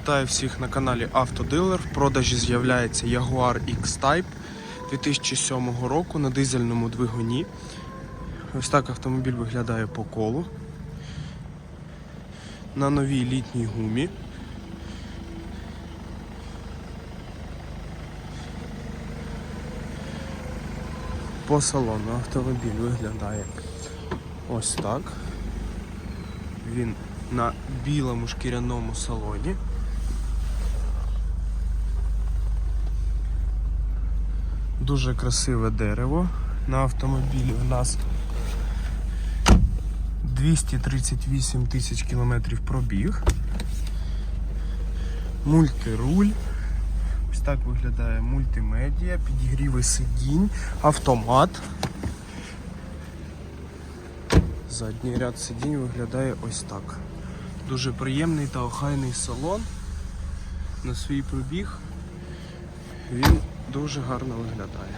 Вітаю всіх на каналі Автодилер. В продажі з'являється Jaguar X-Type 2007 року на дизельному двигуні. Ось так автомобіль виглядає по колу. На новій літній гумі. По салону автомобіль виглядає ось так. Він на білому шкіряному салоні. Дуже красиве дерево. На автомобілі в нас 238 тисяч кілометрів пробіг. Мультируль. Ось так виглядає мультимедіа, підігріви сидінь, автомат. Задній ряд сидінь виглядає ось так. Дуже приємний та охайний салон. На свій пробіг він дуже гарно виглядає.